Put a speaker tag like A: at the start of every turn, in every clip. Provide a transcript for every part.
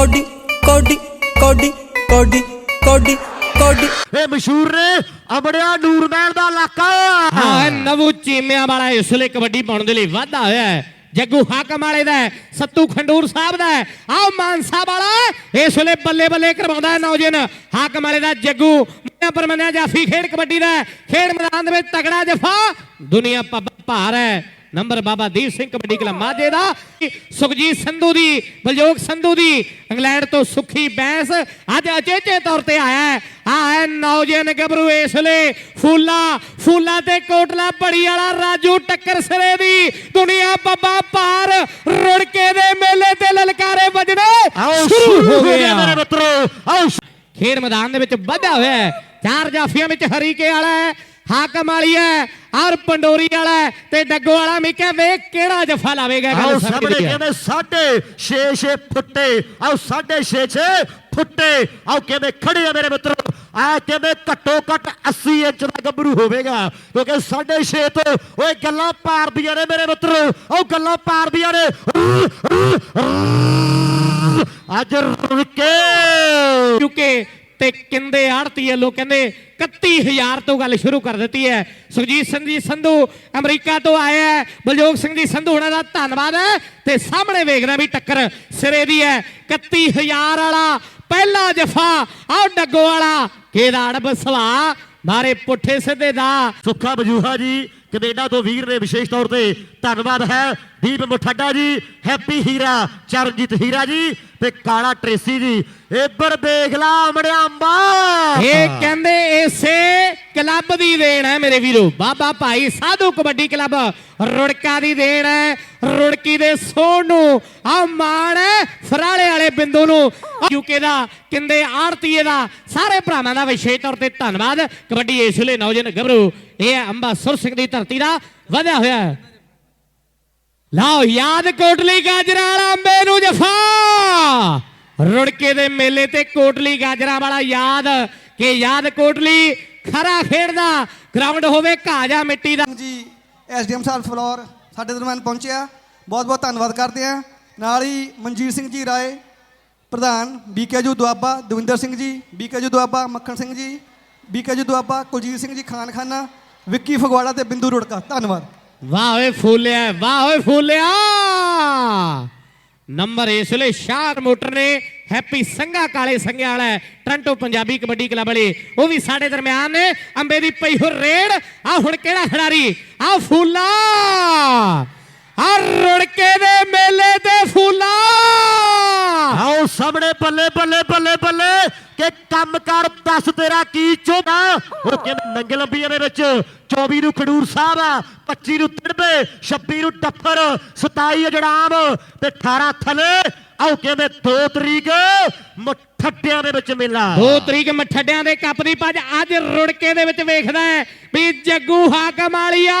A: Cody ਕੋਡੀ ਕੋਡੀ ਕੋਡੀ ਕੋਡੀ ਕੋਡੀ।
B: ਇਹ ਮਸ਼ਹੂਰ ਨੇ ਅਮੜਿਆ ਨੂਰਮਹਿਲ ਦਾ ਇਲਾਕਾ।
C: ਹਾਂ ਨਵੂ ਚੀਮਿਆਂ ਵਾਲਾ ਇਸ ਲਈ ਕਬੱਡੀ ਪਾਉਣ ਦੇ ਲਈ ਵਾਧਾ ਹੋਇਆ ਹੈ। ਜੱਗੂ ਹਾਕਮ ਵਾਲੇ ਦਾ ਹੈ, ਸੱਤੂ ਖੰਡੂਰ ਸਾਹਿਬ ਦਾ ਹੈ, ਆਹ ਮਾਨਸਾ ਵਾਲਾ ਇਸ ਵੇਲੇ ਬੱਲੇ ਬੱਲੇ ਕਰਵਾਉਂਦਾ ਹੈ ਨੌਜਵਾਨ। ਹਾਕਮ ਵਾਲੇ ਦਾ ਜੱਗੂ ਮੰਨਿਆ ਪਰਮੰਨਿਆ ਜਾਫੀ ਖੇਡ ਕਬੱਡੀ ਦਾ ਹੈ। ਖੇਡ ਮੈਦਾਨ ਦੇ ਵਿੱਚ ਤਗੜਾ ਜਫਾ। ਦੁਨੀਆ ਭਾਰ ਹੈ। ਨੰਬਰ ਬਾਬਾ ਦੀਪ ਸਿੰਘ ਕਬੱਡੀ ਕਲੱਬ ਮਾਝੇ ਦਾ ਸੁਖਜੀਤ ਸੰਧੂ ਦੀ ਬਲਜੋਗ ਸੰਧੂ ਦੀ ਇੰਗਲੈਂਡ ਤੋਂ ਸੁਖੀ ਬੈਂਸ ਅੱਜ ਅਚੇਚੇ ਤੌਰ ਤੇ ਆਇਆ ਹੈ। ਆ ਹੈ ਨੌਜਵਾਨ ਗੱਭਰੂ ਇਸ ਵੇਲੇ ਫੂਲਾ ਫੂਲਾ ਤੇ ਕੋਟਲਾ ਬੜੀ ਵਾਲਾ ਰਾਜੂ ਟੱਕਰ ਸਿਰੇ ਦੀ ਦੁਨੀਆ ਬੱਬਾ ਭਾਰ ਰੁੜਕੇ ਦੇ ਮੇਲੇ ਤੇ ਲਲਕਾਰੇ ਵੱਜਣੇ ਸ਼ੁਰੂ ਹੋ ਗਏ
B: ਮੇਰੇ ਮਿੱਤਰੋ ਆਓ
C: ਖੇਡ ਮੈਦਾਨ ਦੇ ਵਿੱਚ ਵਧਿਆ ਹੋਇਆ ਹੈ। ਚਾਰ ਜਾਫੀਆਂ ਵਿੱਚ ਹਰੀਕੇ ਵਾਲਾ ਹੈ। ਹਾਕਮ ਵਾਲੀ ਹੈ ਔਰ ਪੰਡੋਰੀ ਵਾਲਾ ਤੇ ਡੱਗੋ ਵਾਲਾ ਮਿਕਿਆ ਵੇਖ ਕਿਹੜਾ ਜਫਾ ਲਾਵੇਗਾ ਗੱਲ
B: ਸਾਹਮਣੇ
C: ਸਮਝਦੀ ਹੈ
B: ਕਿਵੇਂ ਸਾਢੇ 6 6 ਫੁੱਟੇ ਆਓ ਸਾਢੇ 6 6 ਫੁੱਟੇ। ਆਓ ਕਿਵੇਂ ਖੜੇ ਆ ਮੇਰੇ ਮਿੱਤਰੋ। ਆ ਕਿਵੇਂ ਘੱਟੋ ਘੱਟ 80 ਇੰਚ ਦਾ ਗੱਭਰੂ ਹੋਵੇਗਾ ਕਿਉਂਕਿ ਸਾਢੇ 6 ਤੋਂ ਓਏ ਗੱਲਾਂ ਪਾਰਦੀਆਂ ਨੇ ਮੇਰੇ ਮਿੱਤਰੋ। ਆਓ ਗੱਲਾਂ ਪਾਰਦੀਆਂ ਨੇ। ਅੱਜ ਰੁਕੇ
C: ਤੇ ਕਿੰਦੇ ਆੜਤੀ ਵੱਲੋਂ ਕਹਿੰਦੇ 31000 ਤੋਂ ਗੱਲ ਸ਼ੁਰੂ ਕਰ ਦਿੱਤੀ ਹੈ। ਸੁਖਜੀਤ ਸਿੰਘ ਜੀ ਸੰਧੂ ਅਮਰੀਕਾ ਤੋਂ ਆਇਆ ਹੈ। ਬਲਜੋਗ ਸਿੰਘ ਜੀ ਸੰਧੂ ਉਹਨਾਂ ਦਾ ਧੰਨਵਾਦ ਹੈ ਤੇ ਸਾਹਮਣੇ ਵੇਖਦਾ ਵੀ ਟੱਕਰ ਸਿਰੇ ਦੀ ਹੈ। 31000 ਵਾਲਾ, ਪਹਿਲਾ ਜਫਾ ਆਓ ਡੱਗੋ ਵਾਲਾ। ਕਿਹਦਾ ਅੜਬ ਸਵਾ ਮਾਰੇ ਪੁੱਠੇ ਸਿੱਧੇ ਦਾ।
B: ਸੁੱਖਾ ਬਜੂਹਾ ਜੀ ਕੈਨੇਡਾ ਤੋਂ ਵੀਰ ਨੇ ਵਿਸ਼ੇਸ਼ ਤੌਰ ਤੇ ਧੰਨਵਾਦ ਹੈ। ਦੀਪ ਮੁਠੱਡਾ ਜੀ, ਹੈਪੀ ਹੀਰਾ, ਚਰਨਜੀਤ ਹੀਰਾ ਜੀ ਤੇ ਕਾਲਾ ਟ੍ਰੇਸੀ ਜੀ। ਇੱਧਰ ਦੇਖ ਲਾ ਅਮੜਿਆ ਅੰਬਾ
C: ਇਹ ਕਹਿੰਦੇ ਇਸੇ ਕਲੱਬ ਦੀ ਦੇਣ ਹੈ ਮੇਰੇ ਵੀਰੋ। ਬਾਬਾ ਭਾਈ ਸਾਧੂ ਕਬੱਡੀ ਕਲੱਬ ਰੁੜਕਾ ਦੀ ਦੇਣ ਹੈ। ਰੁੜਕੀ ਦੇ ਸੋਹ ਨੂੰ ਆ ਮਾਣ ਫਰਾਲੇ ਵਾਲੇ ਬਿੰਦੂ ਨੂੰ ਯੂਕੇ ਦਾ, ਕਿੰਦੇ ਆੜਤੀਏ ਦਾ, ਸਾਰੇ ਭਰਾਵਾਂ ਦਾ ਵਿਸ਼ੇਸ਼ ਤੌਰ ਤੇ ਧੰਨਵਾਦ। ਕਬੱਡੀ ਇਸ ਵੇਲੇ ਨੌਜਵਾਨ ਗੱਭਰੂ, ਇਹ ਹੈ ਅੰਬਾ ਸੁਰ ਸਿੰਘ ਦੀ ਧਰਤੀ ਦਾ ਵਧਿਆ ਹੋਇਆ ਹੈ। ਲਓ, ਯਾਦ ਕੋਟਲੀ ਗਾਜਰਾਂ ਵਾਲਾ ਅੰਬੇ ਨੂੰ ਜਫਾ। ਰੁੜਕੇ ਦੇ ਮੇਲੇ ਤੇ ਕੋਟਲੀ ਗਾਜਰਾਂ ਵਾਲਾ ਯਾਦ, ਕਿ ਯਾਦ ਕੋਟਲੀ ਖਰਾ ਖੇਡਦਾ ਗਰਾਊਂਡ ਹੋਵੇ ਘਾਜਾ ਮਿੱਟੀ ਦਾ।
D: ਜੀ ਐਸਡੀਐਮ ਸਾਹਿਬ ਫਲੋਰ ਸਾਡੇ ਦਰਮਿਆਨ ਪਹੁੰਚਿਆ। ਬਹੁਤ ਬਹੁਤ ਧੰਨਵਾਦ ਕਰਦੇ ਹਾਂ। ਨਾਲ ਹੀ ਮਨਜੀਤ ਸਿੰਘ ਜੀ ਰਾਏ ਪ੍ਰਧਾਨ ਬੀਕੇਜੂ ਦੁਆਬਾ ਦਵਿੰਦਰ ਸਿੰਘ ਜੀ ਬੀਕੇਜੂ ਦੁਆਬਾ ਮੱਖਣ ਸਿੰਘ ਜੀ ਬੀਕੇਜੂ ਦੁਆਬਾ ਕੁਲਜੀਤ ਸਿੰਘ ਜੀ ਖਾਨ ਖਾਨਾ ਵਿੱਕੀ ਫਗਵਾੜਾ ਤੇ ਬਿੰਦੂ ਰੁੜਕਾ। ਧੰਨਵਾਦ।
C: ਵਾਹ ਓਏ ਫੂਲਿਆ ਵਾਹ ਓਏ ਫੂਲਿਆ। ਨੰਬਰ ਇਸ ਵੇਲੇ ਸ਼ਾਹ ਮੋਟਰ ਨੇ ਹੈਪੀ ਸੰਘਾ ਕਾਲੇ ਸੰਘਿਆ ਵਾਲਾ ਹੈ, ਟ੍ਰਾਂਟੋ ਪੰਜਾਬੀ ਕਬੱਡੀ ਕਲੱਬ ਵਾਲੇ। ਉਹ ਵੀ ਸਾਡੇ ਦਰਮਿਆਨ ਨੇ ਅੰਬੇ ਦੀ ਪਈ ਹੋ ਰੇਡ। ਆ ਹੁਣ ਕਿਹੜਾ ਖਿਡਾਰੀ? ਆ ਫੂਲਾ! ਆ ਰੁੜਕੇ ਦੇ ਮੇਲੇ ਤੇ ਫੂਲਾ!
B: ਆਓ ਸਾਹਮਣੇ ਬੱਲੇ ਬੱਲੇ ਬੱਲੇ ਬੱਲੇ ਕਿ ਕੰਮ ਕਰ, ਦੱਸ ਤੇਰਾ ਕੀ ਚੋਦਾ ਉਹ ਕਹਿੰਦੇ ਨੰਗੇ ਲੰਬੀਆਂ ਦੇ ਵਿੱਚ 24 ਨੂੰ ਖਡੂਰ ਸਾਹਿਬ ਆ 25 ਨੂੰ ਤਿੜਬੇ 26 ਨੂੰ ਟੱਫਰ 27 ਅਜੜਾਮ ਤੇ 18 ਥਲੇ। ਆਓ ਕਿਵੇਂ 2 ਤਰੀਕ ਮਠੱਡਿਆਂ ਦੇ ਵਿੱਚ ਮੇਲਾ।
C: ਦੋ ਤਰੀਕ ਮਠੱਡਿਆਂ ਦੇ ਕੱਪ ਦੀ ਭੱਜ ਅੱਜ ਰੁੜਕੇ ਦੇ ਵਿੱਚ ਵੇਖਦਾ ਹੈ ਵੀ ਜੱਗੂ ਹਾਕਮ ਵਾਲੀਆ।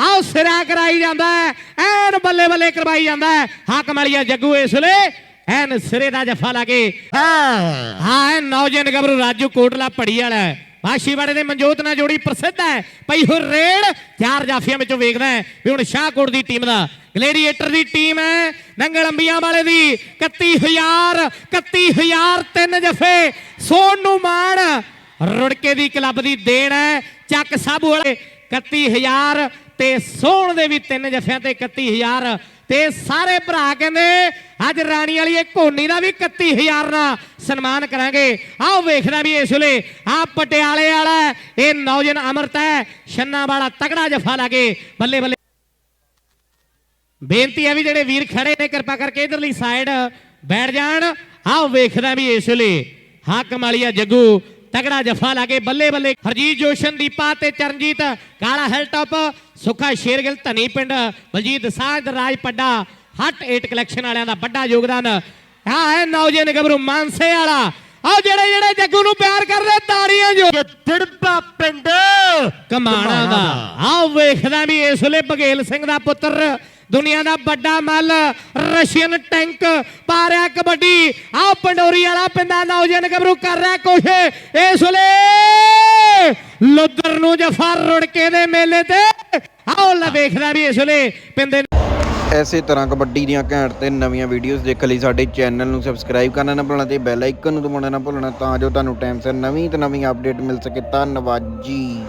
C: ਆਓ ਸਿਰਾ ਕਰਾਈ ਜਾਂਦਾ ਹੈ। ਐਨ ਬੱਲੇ ਬੱਲੇ ਕਰਵਾਈ ਜਾਂਦਾ ਹੈ। ਹਾਕਮ ਵਾਲੀਆ ਜੱਗੂ ਇਸ ਵੇਲੇ ਐਨ ਸਿਰੇ ਦਾ ਜਫਾ ਲਾ ਕੇ।
B: ਹਾਂ।
C: ਹਾਂ ਇਹ ਨੌਜਵਾਨ ਗੱਭਰੂ ਰਾਜੂ ਕੋਟਲਾ ਪੜੀ ਵਾਲਾ ਬਾਸ਼ੀਵਾੜੇ ਦੇ ਮਨਜੋਤ ਨਾਲ ਜੋੜੀ ਪ੍ਰਸਿੱਧ ਹੈ। ਪਈ ਹੋ ਰੇਡ ਚਾਰ ਜਾਫੀਆਂ ਵਿੱਚੋਂ ਵੇਖਦਾ ਹੈ ਵੀ ਹੁਣ ਸ਼ਾਹਕੋਟ ਦੀ ਟੀਮ ਦਾ ਗਲੇਡੀਏਟਰ ਦੀ ਟੀਮ ਹੈ ਨੰਗਲ ਅੰਬੀਆਂ ਵਾਲੇ ਦੀ। 31000 31000 ਤਿੰਨ ਜਫੇ। ਸੋਨ ਨੂੰ ਮਾਣ ਰੁੜਕੇ ਦੀ ਕਲੱਬ ਦੀ ਦੇਣ ਹੈ, ਚੱਕ ਸਾਬੂ ਵਾਲੇ 31000 ਤੇ ਸੋਹਣ ਦੇ ਵੀ ਤਿੰਨ ਜਫਿਆਂ ਤੇ 31000 ਤੇ ਸਾਰੇ ਭਰਾ ਕਹਿੰਦੇ, ਅੱਜ ਰਾਣੀ ਵਾਲੀ ਇਹ ਕੋਨੀ ਦਾ ਵੀ 31000 ਨਾਲ ਸਨਮਾਨ ਕਰਾਂਗੇ। ਆਓ ਵੇਖਦਾ ਵੀ ਇਸ ਵੇਲੇ ਆ ਪਟਿਆਲੇ ਵਾਲਾ ਇਹ ਨੌਜਵਾਨ ਅਮਰਤ ਹੈ, ਛੰਨਾ ਵਾਲਾ ਤਗੜਾ ਜਫਾ ਲਾਗੇ ਬੱਲੇ ਬੱਲੇ। ਬੇਨਤੀ ਹੈ ਵੀ ਜਿਹੜੇ ਵੀਰ ਖੜੇ ਨੇ, ਕਿਰਪਾ ਕਰਕੇ ਇਧਰਲੀ ਸਾਈਡ ਬੈਠ ਜਾਣ। ਆਓ ਵੇਖਦਾ ਵੀ ਇਸ ਵੇਲੇ ਹਾਕਮ ਵਾਲੀਆ ਜੱਗੂ ਤਗੜਾ ਜਫਾ ਲਾ ਕੇ ਬੱਲੇ ਬੱਲੇ ਹਰਜੀਤ ਜੋਸ਼ਨ ਦੀਪਾ ਤੇ ਚਰਨਜੀਤ ਕਾਲਾ ਹਿਲਟਾਪ ਸੁੱਖਾ ਸ਼ੇਰਗਿਲ ਧਨੀ ਪਿੰਡ ਬਲਜੀਤ ਸਾਧ ਰਾਜ ਪੱਡਾ ਹਟ 8 ਕਲੈਕਸ਼ਨ ਵਾਲਿਆਂ ਦਾ ਵੱਡਾ ਯੋਗਦਾਨ। ਆ ਹੈ ਨੌਜਵਾਨ ਗੱਭਰੂ ਮਾਨਸੇ ਵਾਲਾ। ਆਓ ਜਿਹੜੇ ਜਿਹੜੇ ਜੱਗੂ ਨੂੰ ਪਿਆਰ ਕਰਦੇ ਤਾੜੀਆਂ ਜੋ।
B: ਦਿੜਬਾ ਪਿੰਡ।
C: ਕਮਾਣਾ ਦਾ। ਆਓ ਵੇਖਦਾ ਵੀ ਇਸ ਵੇਲੇ ਬਗੇਲ ਸਿੰਘ ਦਾ ਪੁੱਤਰ ਦੁਨੀਆ ਦਾ ਵੱਡਾ ਮੱਲ, ਰਸ਼ੀਅਨ ਟੈਂਕ ਪਾ ਰਿਹਾ ਕਬੱਡੀ। ਆਓ ਪੰਡੋਰੀ ਵਾਲਾ ਪਿੰਦਾ ਨੌਜਵਾਨ ਗੱਭਰੂ ਕਰ ਰਿਹਾ ਕੁਛ ਇਸ ਵੇਲੇ ਲੁੱਦਰ ਨੂੰ ਜਫਰ ਰੁੜਕੇ ਦੇ ਮੇਲੇ ਤੇ। ਆਓ ਲੈ ਵੇਖਦਾ ਵੀ ਇਸ ਵੇਲੇ ਪਿੰਦੇ
E: ਐਸੇ ਤਰ੍ਹਾਂ ਕਬੱਡੀ ਦੀਆਂ ਘੈਂਟ ਤੇ ਨਵੀਆਂ ਵੀਡੀਓਜ਼ ਦੇਖਣ ਲਈ ਸਾਡੇ ਚੈਨਲ ਨੂੰ ਸਬਸਕ੍ਰਾਈਬ ਕਰਨਾ ਨਾ ਭੁੱਲਣਾ ਤੇ ਬੈਲ ਆਈਕਨ ਨੂੰ ਦਬਾਉਣਾ ਨਾ ਭੁੱਲਣਾ ਤਾਂ ਜੋ ਤੁਹਾਨੂੰ ਟਾਈਮ ਸਿਰ ਨਵੀਂ ਤੇ ਨਵੀਂ ਅਪਡੇਟ ਮਿਲ ਸਕੇ। ਧੰਨਵਾਦ ਜੀ।